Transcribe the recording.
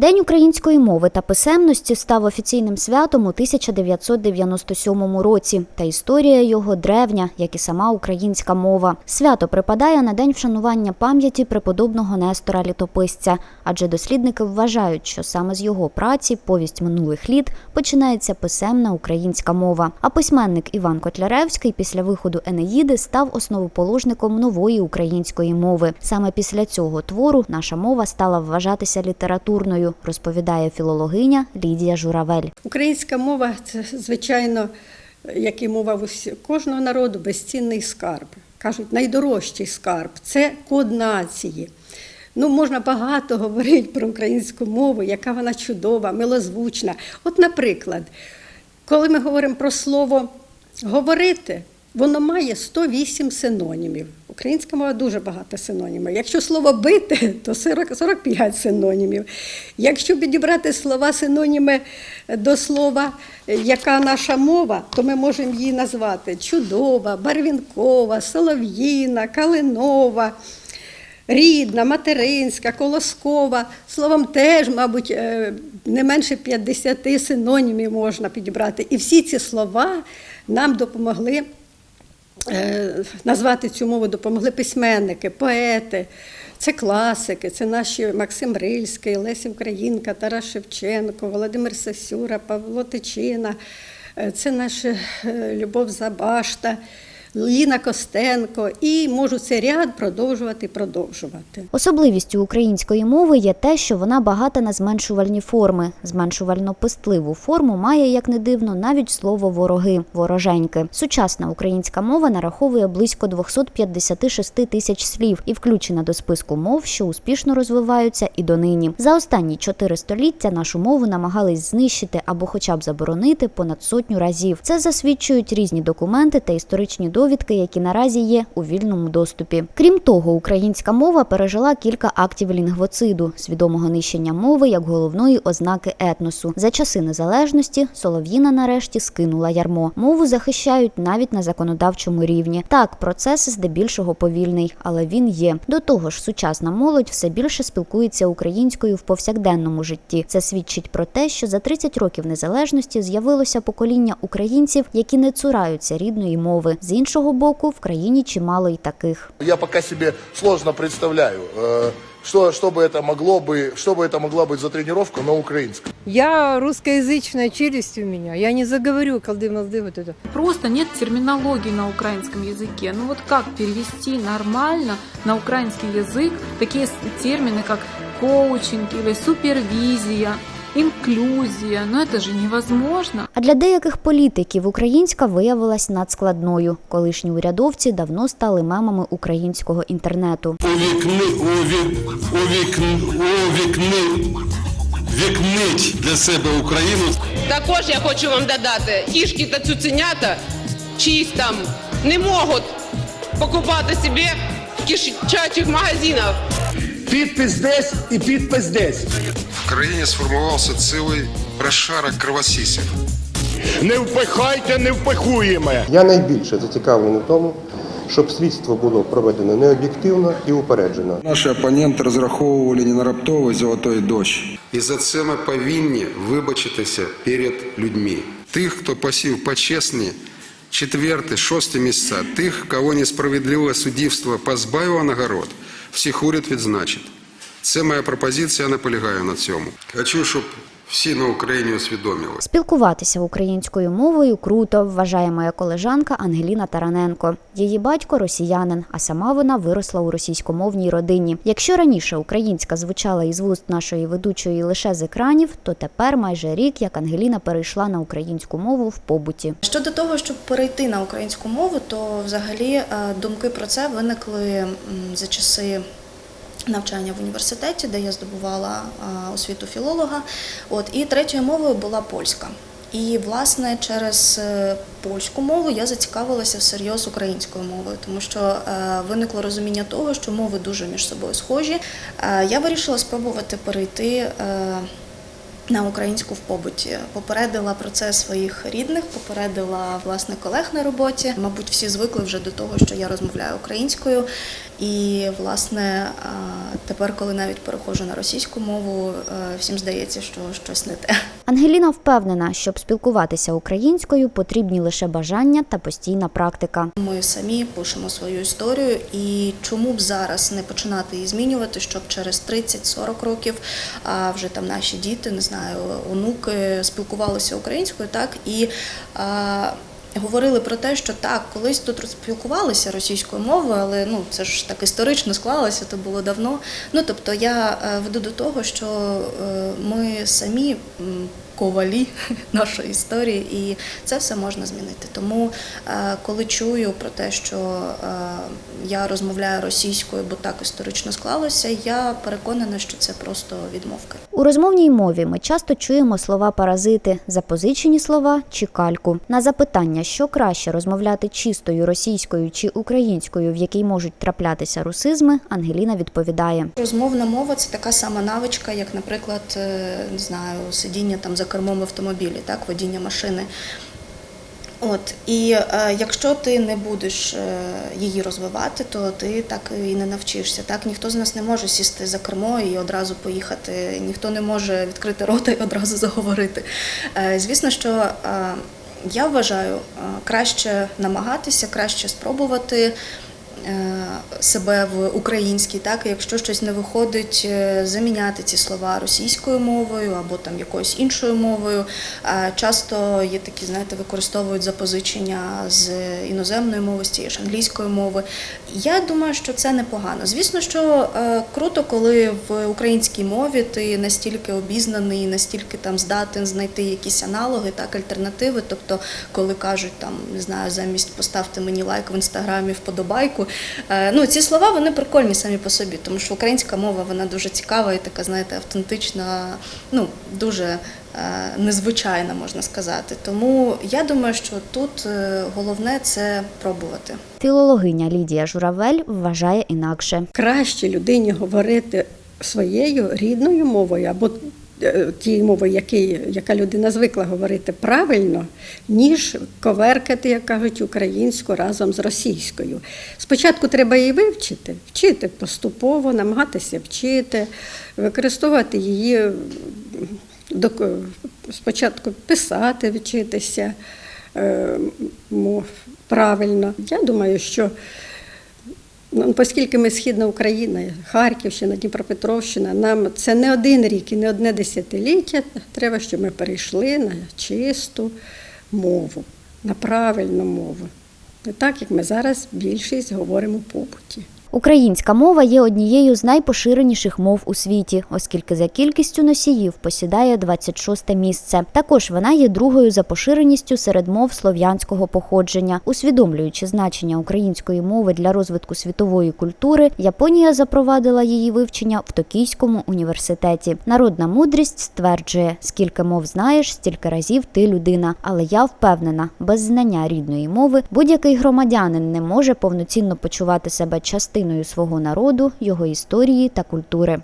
День української мови та писемності став офіційним святом у 1997 році. Та історія його древня, як і сама українська мова. Свято припадає на день вшанування пам'яті преподобного Нестора Літописця, адже дослідники вважають, що саме з його праці повість минулих літ починається писемна українська мова. А письменник Іван Котляревський після виходу Енеїди став основоположником нової української мови. Саме після цього твору наша мова стала вважатися літературною, розповідає філологиня Лідія Журавель. Українська мова це, звичайно, як і мова кожного народу, безцінний скарб. Кажуть, найдорожчий скарб це код нації. Ну, можна багато говорити про українську мову, яка вона чудова, милозвучна. От, наприклад, коли ми говоримо про слово говорити, воно має 108 синонімів. Українська мова дуже багато синонімів. Якщо слово бити, то 40, 45 синонімів. Якщо підібрати слова синоніми до слова, яка наша мова, то ми можемо її назвати чудова, барвінкова, солов'їна, калинова. Рідна, материнська, колоскова. Словом, теж, мабуть, е, не менше 50 синонімів можна підібрати. І всі ці слова нам допомогли назвати цю мову, допомогли письменники, поети. Це класики, це наші Максим Рильський, Леся Українка, Тарас Шевченко, Володимир Сасюра, Павло Тичина, е, це наша е, Любов Забашта, Ліна Костенко. І можу цей ряд продовжувати продовжувати. Особливістю української мови є те, що вона багата на зменшувальні форми. Зменшувально-пестливу форму має, як не дивно, навіть слово вороги, вороженьки. Сучасна українська мова нараховує близько 256 тисяч слів і включена до списку мов, що успішно розвиваються і донині. За останні чотири століття нашу мову намагались знищити або хоча б заборонити понад сотню разів. Це засвідчують різні документи та історичні довідки, які наразі є у вільному доступі. Крім того, українська мова пережила кілька актів лінгвоциду, свідомого нищення мови як головної ознаки етносу. За часи незалежності Солов'їна нарешті скинула ярмо. Мову захищають навіть на законодавчому рівні. Так, процес здебільшого повільний, але він є. До того ж, сучасна молодь все більше спілкується українською в повсякденному житті. Це свідчить про те, що за 30 років незалежності з'явилося покоління українців, які не цураються рідної мови. З іншого боку, в країні чимало й таких. Я пока себе сложно представляю, э, что, что бы это могло бы, что бы это могла быть за тренировка на украинском. Я русскоязычная челюсть у меня. Я не заговорю колды-молды вот это. Просто нет терминологии на украинском языке. Ну вот как перевести нормально на украинский язык такие с- термины, как коучинг или супервизия, инклюзия? Ну это же невозможно. А для деяких політиків українська виявилась надскладною. Колишні урядовці давно стали мемами українського інтернету. увікни, увік, увікн, увікни, вікнить для себе Україну. Також я хочу вам додати, кішки та цуценята чиїсь там не можуть покупати собі в кишачих магазинах. Підпис десь і підпис десь. В країні сформувався цілий розшарок кровосісів. Не впихайте, не впихуємо. Я найбільше зацікавлений в тому, щоб слідство було проведено необ'єктивно і упереджено. Наші опоненти розраховували не на раптовий золотой дощ. І за це ми повинні вибачитися перед людьми. Тих, хто посів почесні, четверте, шосте місця, тих, кого несправедливе суддівство позбавило нагород, всіх уряд відзначить. Це моя пропозиція, я наполягаю на цьому. Хочу, щоб всі на Україні усвідомили. Спілкуватися українською мовою круто, вважає моя колежанка Ангеліна Тараненко. Її батько росіянин, а сама вона виросла у російськомовній родині. Якщо раніше українська звучала із вуст нашої ведучої лише з екранів, то тепер майже рік як Ангеліна перейшла на українську мову в побуті. Щодо того, щоб перейти на українську мову, то взагалі е, думки про це виникли за часи. Навчання в університеті, де я здобувала освіту філолога. От і третьою мовою була польська. І власне через е, польську мову я зацікавилася всерйоз українською мовою, тому що е, виникло розуміння того, що мови дуже між собою схожі. Е, Я вирішила спробувати перейти на українську в побуті. Попередила про це своїх рідних, попередила власне колег на роботі. Мабуть, всі звикли вже до того, що я розмовляю українською. І, власне, тепер, коли навіть переходжу на російську мову, е, всім здається, що щось не те. Ангеліна впевнена, щоб спілкуватися українською, потрібні лише бажання та постійна практика. Ми самі пишемо свою історію, і чому б зараз не починати її змінювати, щоб через 30-40 років а вже там наші діти, не знаю, онуки спілкувалися українською, так і говорили про те, що так, колись тут спілкувалися російською мовою, але ну це ж так історично склалося, то було давно. Ну тобто я е, веду до того, що е, ми самі. Ковалі нашої історії, і це все можна змінити. Тому, е, коли чую про те, що е, я розмовляю російською, бо так історично склалося, я переконана, що це просто відмовка. У розмовній мові ми часто чуємо слова паразити, запозичені слова чи кальку. На запитання, що краще розмовляти чистою російською чи українською, в якій можуть траплятися русизми, Ангеліна відповідає. Розмовна мова це така сама навичка, як, наприклад, е, не знаю, сидіння там за кермом автомобілі, так, водіння машини. От і е, якщо ти не будеш е, її розвивати, то ти так і не навчишся. Так ніхто з нас не може сісти за кермо і одразу поїхати. Ніхто не може відкрити рота і одразу заговорити. Е, звісно, що е, я вважаю е, краще намагатися, краще спробувати. Е, Себе в українській, так і якщо щось не виходить, е, заміняти ці слова російською мовою або там якоюсь іншою мовою. Часто є такі, знаєте, використовують запозичення з іноземної мови, з тієї ж англійської мови. Я думаю, що це непогано. Звісно, що е, круто, коли в українській мові ти настільки обізнаний, настільки там здатен знайти якісь аналоги, так альтернативи. Тобто, коли кажуть там, не знаю, замість поставте мені лайк в інстаграмі, вподобайку. Е, Ну, ці слова вони прикольні самі по собі, тому що українська мова вона дуже цікава і така, знаєте, автентична, ну дуже е, незвичайна, можна сказати. Тому я думаю, що тут е, головне це пробувати. Філологиня Лідія Журавель вважає інакше. краще людині говорити своєю рідною мовою або е, тією мовою, який, яка людина звикла говорити правильно, ніж коверкати, як кажуть, українську разом з російською. Спочатку треба її вивчити, вчити поступово, намагатися вчити, використовувати її спочатку писати, вчитися е, правильно. Я думаю, що оскільки ми східна Україна, Харківщина, Дніпропетровщина, нам це не один рік і не одне десятиліття. Треба, щоб ми перейшли на чисту мову, на правильну мову. Не так, як ми зараз більшість говоримо побуті. Українська мова є однією з найпоширеніших мов у світі, оскільки за кількістю носіїв посідає 26 місце. Також вона є другою за поширеністю серед мов слов'янського походження. Усвідомлюючи значення української мови для розвитку світової культури, Японія запровадила її вивчення в Токійському університеті. Народна мудрість стверджує: скільки мов знаєш, стільки разів ти людина. Але я впевнена, без знання рідної мови будь-який громадянин не може повноцінно почувати себе частиною свого народу, його історії та культури.